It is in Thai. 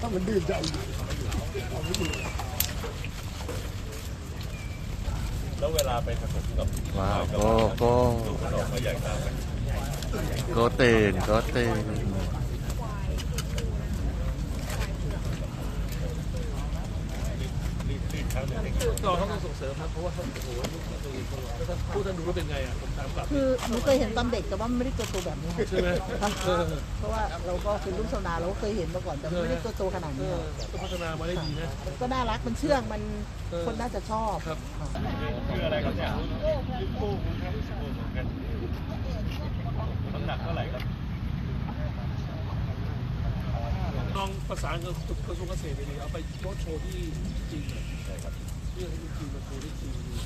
ถ้ามันดื้อจะเอาอยู่แล้วเวลาไปผสมกับว้าวก็ก็โกเต้นก็เต้น เราต้องส่งเสริมครับเพราะว่าท่านโอ้โหลูกท่านตัวเองตลอดแล้วท่านผู้ท่านดูแล้วเป็นไงอะผมตามกลับคือหนูเคยเห็นตอนเด็กแต่ว่าไม่ได้ตัวโตแบบนี้ค่ะใช่ไหมครับเออเพราะว่าเราก็เป็นลูกชาวนาเราก็เคยเห็นมาก่อนแต่ไม่ได้ตัวโตขนาดเอนี้อค่ะก็พัฒนามาได้ดีนะมันก็น่ารักมันเชื่องมันเออคนน่าจะชอบครับค่ะชื่ออะไรครับเนี่ยลิปโป้ครับลิปโป้เหมือนกันน้ำหนักเท่าไหร่ครับลองประสานกับกระทรวงเกษตรดีๆเอาไปโชว์โชว์ที่จีน Yeah, I think.